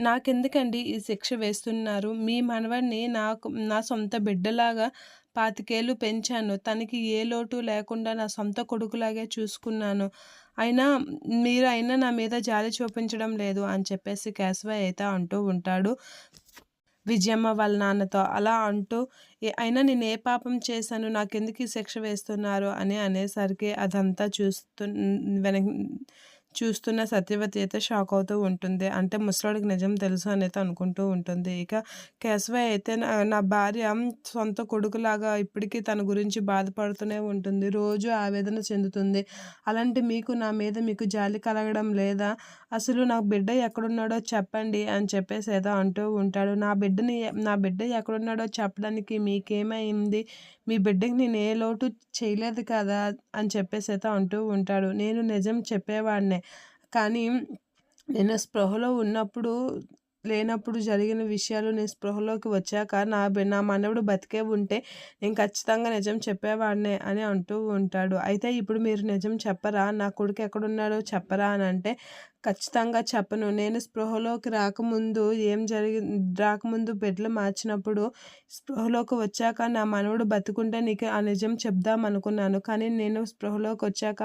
నాకెందుకండి ఈ శిక్ష వేస్తున్నారు? మీ మనవడిని నాకు నా సొంత బిడ్డలాగా పాతికేళ్ళు పెంచాను. తనకి ఏ లోటు లేకుండా నా సొంత కొడుకులాగే చూసుకున్నాను. అయినా మీరు అయినా నా మీద జాలి చూపించడం లేదు అని చెప్పేసి కేశవ అయితే అంటూ ఉంటాడు. విజయమ్మ వాళ్ళ నాన్నతో అలా అంటూ అయినా నేను ఏ పాపం చేశాను నాకెందుకు ఈ శిక్ష వేస్తున్నారు అని అనేసరికి అదంతా చూస్తు వెనక చూస్తున్న సత్యవతి అయితే షాక్ అవుతూ ఉంటుంది. అంటే ముసలాడికి నిజం తెలుసు అని అయితే అనుకుంటూ ఉంటుంది. ఇక కేశవయ్య అయితే నా భార్య సొంత కొడుకులాగా ఇప్పటికీ తన గురించి బాధపడుతూనే ఉంటుంది. రోజు ఆవేదన చెందుతుంది. అలాంటి మీకు నా మీద మీకు జాలి కలగడం లేదా? అసలు నా బిడ్డ ఎక్కడున్నాడో చెప్పండి అని చెప్పేసి ఏదో అంటూ ఉంటాడు. నా బిడ్డని నా బిడ్డ ఎక్కడున్నాడో చెప్పడానికి మీకేమైంది? మీ బిడ్డకి నేను ఏ లోటు చేయలేదు కదా అని చెప్పేసి అయితే అంటూ ఉంటాడు. నేను నిజం చెప్పేవాడిని. కానీ నేను స్పృహలో ఉన్నప్పుడు లేనప్పుడు జరిగిన విషయాలు నేను స్పృహలోకి వచ్చాక నా నా మనవుడు బతికే ఉంటే నేను ఖచ్చితంగా నిజం చెప్పేవాడినే అని అంటూ ఉంటాడు. అయితే ఇప్పుడు మీరు నిజం చెప్పరా? నా కొడుకు ఎక్కడున్నాడో చెప్పరా అని అంటే ఖచ్చితంగా చెప్పను. నేను స్పృహలోకి రాకముందు ఏం జరిగి రాకముందు బెడ్లు మార్చినప్పుడు స్పృహలోకి వచ్చాక నా మనవడు బతుకుంటే నీకు ఆ నిజం చెప్దాం అనుకున్నాను. కానీ నేను స్పృహలోకి వచ్చాక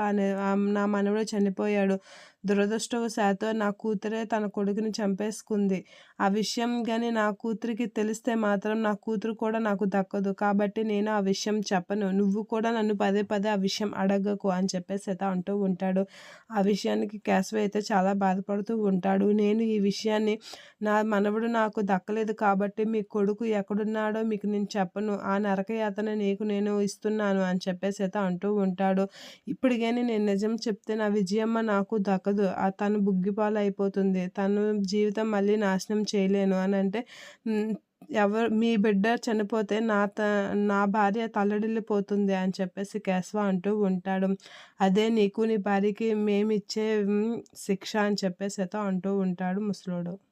నా మనవడు చనిపోయాడు. దురదృష్టవశాత్తు నా కూతురే తన కొడుకుని చంపేసుకుంది. ఆ విషయం కానీ నా కూతురికి తెలిస్తే మాత్రం నా కూతురు కూడా నాకు దక్కదు. కాబట్టి నేను ఆ విషయం చెప్పను. నువ్వు కూడా నన్ను పదే పదే ఆ విషయం అడగకు అని చెప్పేసి అయితే అంటూ ఉంటాడు. ఆ విషయానికి కేశవ అయితే చాలా చాలా బాధపడుతూ ఉంటాడు. నేను ఈ విషయాన్ని నా మనవడు నాకు దక్కలేదు కాబట్టి మీ కొడుకు ఎక్కడున్నాడో మీకు నేను చెప్పను. ఆ నరకయాతన నీకు నేను ఇస్తున్నాను అని చెప్పేసి అయితే అంటూ ఉంటాడు. ఇప్పుడు కానీ నేను నిజం చెప్తే నా విజయమ్మ నాకు దక్కదు. ఆ తను బుగ్గిపాలు అయిపోతుంది తను జీవితం మళ్ళీ నాశనం చేయలేను అని అంటే ఎవరు మీ బిడ్డ చనిపోతే నా త నా భార్య తల్లడిల్లిపోతుంది అని చెప్పేసి కేశవ అంటూ ఉంటాడు. అదే నీకు నీ భార్యకి మేమిచ్చే శిక్ష అని చెప్పేసి అయితే అంటూ ఉంటాడు ముసలోడు.